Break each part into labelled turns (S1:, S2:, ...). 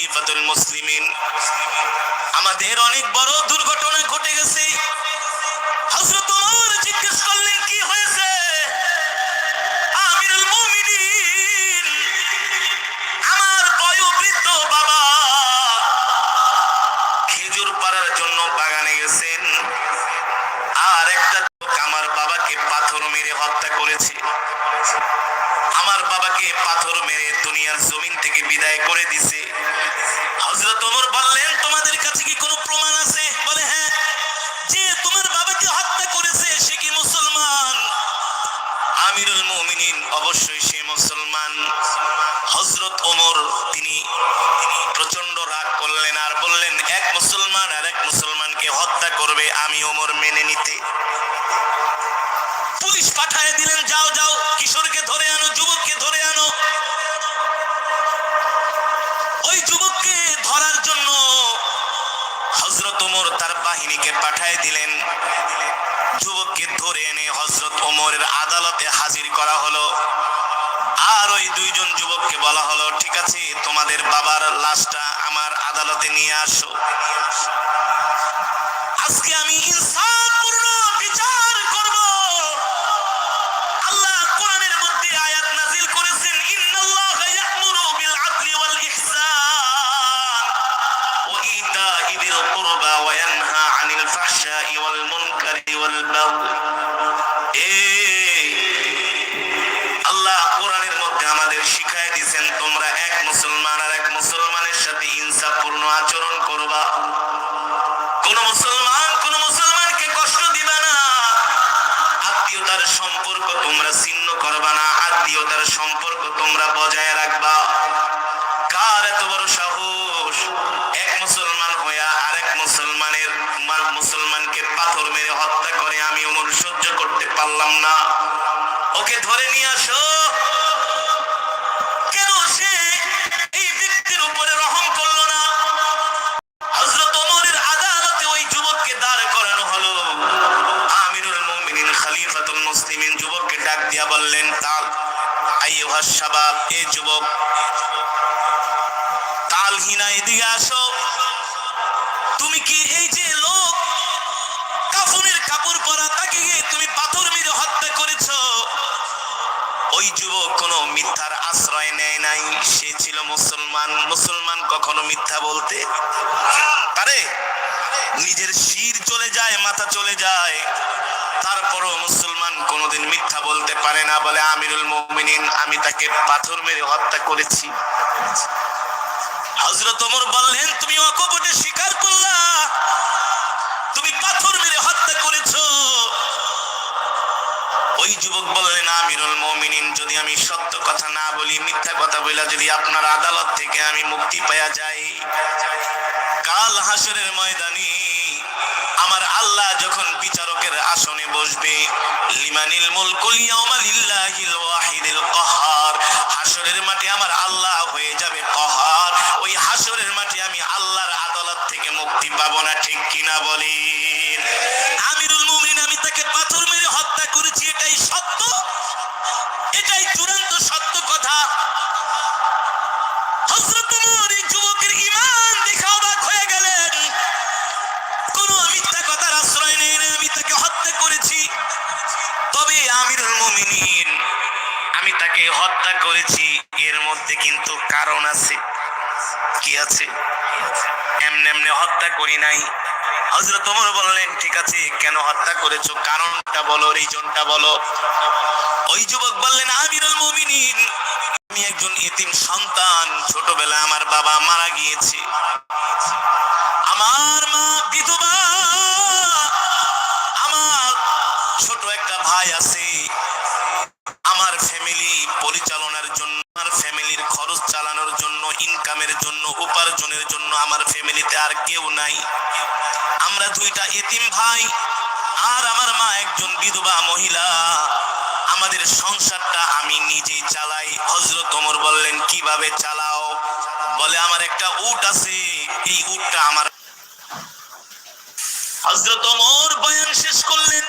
S1: খলিফাতুল মুসলিমিন। আমাদের অনেক বড় হযরত ওমর তার বাহিনীকে পাঠায় দিলেন। যুবককে ধরে এনে হজরত ওমরের আদালতে হাজির করা হলো। আর ওই দুইজন যুবককে বলা হলো, ঠিক আছে, তোমাদের বাবার লাশটা আমার আদালতে নিয়ে আসো। আজকে আমি ইনসাফপূর্ণ হত্যা করে, আমি ওমর সহ্য করতে পারলাম না। ওকে ধরে নিয়ে আসো। যুবককে ডাক বললেন, তাল এ যুবক এদিকে আসো। তুমি কি এই যে ওই যুবক কোনো মিথ্যার আশ্রয় নেয় নাই। সে ছিল মুসলমান। মুসলমান কখনো মিথ্যা বলতে পারে? নিজের শির চলে যায়, মাথা চলে যায়। তারপরও মুসলমান কোনোদিন মিথ্যা বলতে পারে না, বলে, আমিরুল মুমিনিন, আমি তাকে পাথর মেরে হত্যা করেছি। হযরত ওমর বললেন, তুমি অকপটে স্বীকার করলা। ওই যুবক বললেন, আমিরুল মুমিনিন, যদি আমি সত্য কথা না বলি, মিথ্যা কথা বইলা যদি আপনার আদালত থেকে আমি মুক্তি পাওয়া যাই, কাল হাসরের ময়দানে আমার আল্লাহ যখন বিচারকের আসনে বসবে, লিমানিল মুলকুল ইয়াউমা লিল্লাহিল ওয়াহিদিল কাহার, হাসরের মাঠে আমার আল্লাহ হয়ে যাবে কহার, ওই হাসরের মাঠে আমি আল্লাহর আদালত থেকে মুক্তি পাবো না, ঠিক কিনা বলেন? আমিরুল মুমিন তাকে পাথর মেরে হত্যা করেছি, এটাই সত্য? এটাই চূড়ান্ত সত্য কথা। আমি তাকে হত্যা করেছি। আমি তাকে হত্যা করেছি। এর মধ্যে কিন্তু কারণ আছে। কি আছে? এমনি এমনি হত্যা করি নাই। হযরত ওমর বললেন, ঠিক আছে, কেন হত্যা করেছ? কারণটা বলো রিজনটা বলো। ওই যুবক বললেন, আমিরুল মুমিনিন, আমি একজন এতিম সন্তান। ছোটবেলায় আমার বাবা মারা গিয়েছে। আমার মা বিধবা। আমার ছোট একটা ভাই আছে। আমার ফ্যামিলি পরিচালনার জন্য, আমার ফ্যামিলির খরচ চালানোর জন্য ইনকামের জন্য, উপার্জনের জন্য আমার ফ্যামিলিতে আর কেউ নাই। আমরা দুইটা এতিম ভাই আর আমার মা একজন বিধবা মহিলা। আমাদের সংসারটা আমি নিজেই চালাই। হজরত ওমর বললেন, কীভাবে চালাও? বলে, আমার একটা উট আছে, এই উটটা আমার হজরত ওমর বয়ান শেষ করলেন।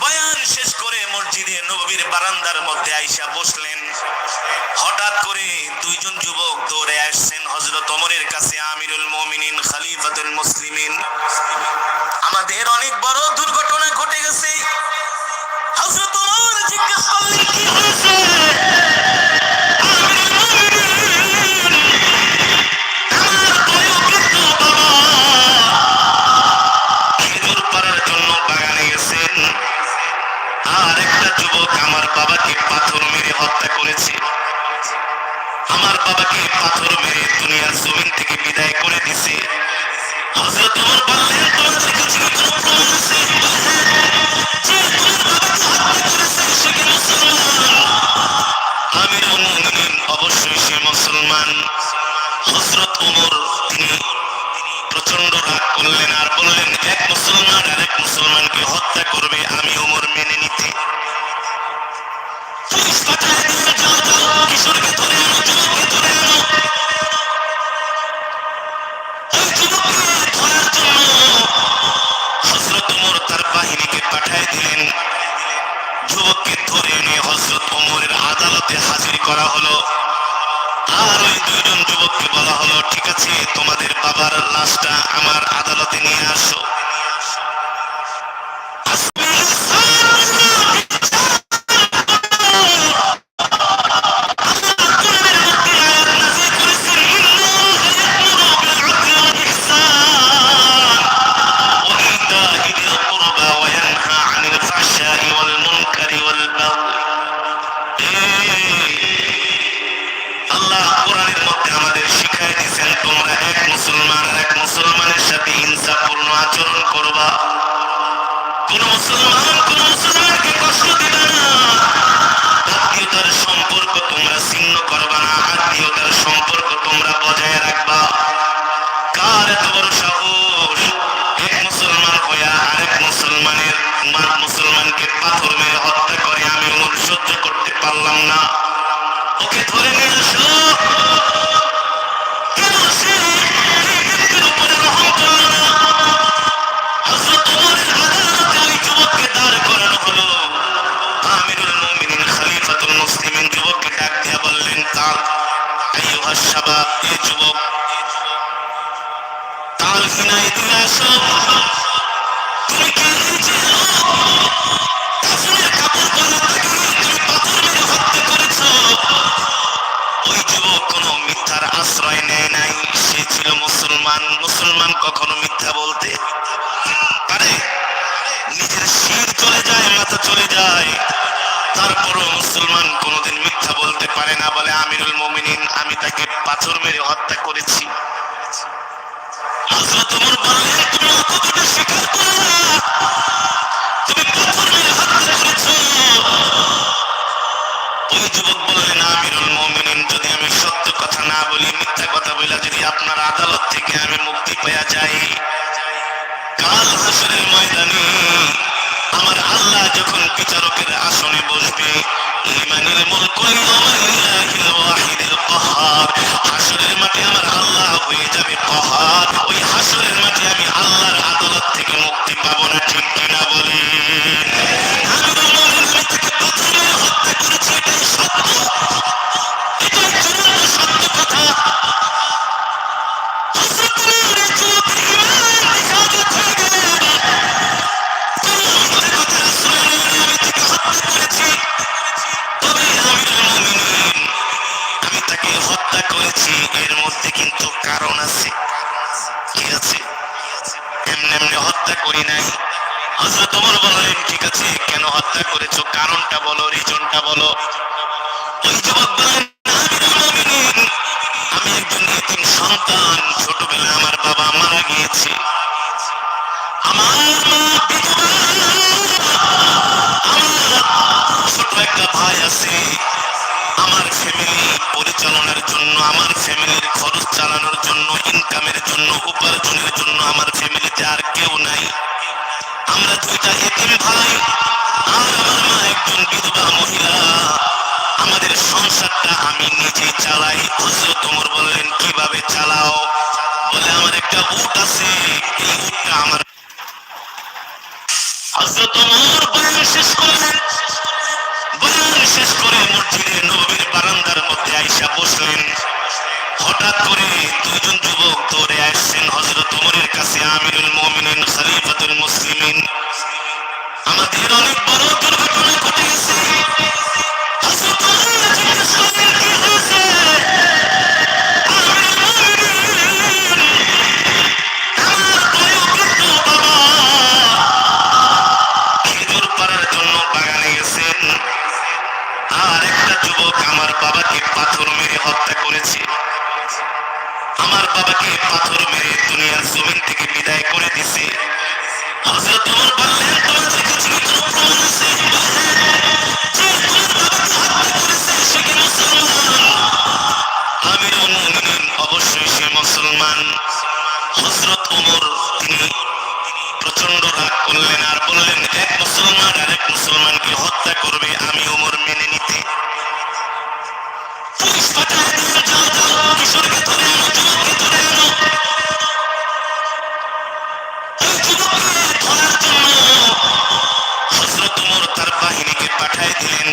S1: বয়ান শেষ করে মসজিদে নববীর বারান্দার মধ্যে আইসা বসলেন। বাবাকে পাথর মেরে দুনিয়ার জমিন থেকে বিদায় করে দিছে। অবশ্যই সে মুসলমান। হযরত ওমর, তিনি প্রচণ্ড রাগ করলেন আর বললেন, এক মুসলমান আর এক মুসলমানকে হত্যা করবে, আমি ওমর মেনে নিতে। পুলিশ পাঠায় কিশোরকে ধরে আনো। পাঠায় দিলেন যুবককে ধরে এনে হজরত ওমরের আদালতে হাজির করা হলো। আর ওই দুইজন যুবককে বলা হলো, ঠিক আছে, তোমাদের বাবার লাশটা আমার আদালতে নিয়ে আসো। করবা। কোন মুসলমান কোন মুসলমানকে কখনো মিথ্যা বলতে। পারে নিজের শির চলে যায়, মাথা চলে যায়। তারপরও মুসলমান কোনোদিন মিথ্যা বলতে পারে না বলে আমিরুল মুমিনিন, আমি তাকে পাথর মেরে হত্যা করেছি। যুবক বললেন, আমিরুল মুমিনিন, যদি আমি সত্য কথা না বলি মিথ্যা কথা বলে যদি আপনার আদালত থেকে আমি মুক্তি পেয়ে যাই, কাল হাসরের ময়দানে আমার আল্লাহ যখন বিচারকের আসনে বসবে ইয়াউমাইল্লাহিল ওয়াহিদিল হাসরের মাঠে আমার আল্লাহ হয়ে যাবে কাহ্হার ওই হাসরের মাঠে আমি আল্লাহর আদালত থেকে মুক্তি পাবো না, ঠিক কিনা বলি আছে। এমনি এমনি হত্যা করি নাই। হযরত ওমর বললেন ঠিক আছে, কেন হত্যা করেছ? কারণটা বলো রিজনটা বলো। ওই যুবক মুমিনিন আমি একজন এতিম সন্তান। ছোটবেলায় আমার বাবা মারা গিয়েছে। ছোট একটা ভাই আছে। আমার ফ্যামিলি পরিচালনার জন্য, আমার ফ্যামিলির চালানোর জন্য ইনকামের জন্য, উপার্জনের জন্য আমার ফ্যামিলিতে আর কেউ নাই। আমরা দুইটা এতিম ভাই, আর আমার মা একজন বিধবা মহিলা। আমাদের সংসারটা আমি নিজে চালাই। হযরত ওমর বললেন, কীভাবে চালাও? বলে, আমার একটা উট আছে, এই উটটা আমার ওমর বয়ান শেষ করলেন। বয়ান শেষ করে মসজিদে নবীর বারান্দার মধ্যে আইসা বসলেন। হঠাৎ করে দুইজন যুবক দৌড়ে আসছেন হজরত উমরের কাছে, আমিরুল মমিনিন, খলিফাতুল মুসলিমিন। আমাদের অনেক জমিন থেকে বিদায় করে দিছে। হযরত ওমর বললেন কাছে তোমার বাবাকে হত্যা করেছে, সে কি মুসলমান? আমিরুল মুমিনিন অবশ্যই সে মুসলমান। হযরত ওমর, তিনি প্রচণ্ড রাগ আর বললেন মুসলমান আরেক মুসলমানকে হত্যা করবে, আমি ওমর মেনে নিতে। পুলিশ পাঠায় দিলেন কিশোরকে ধরে আনো পাঠায় দিলেন।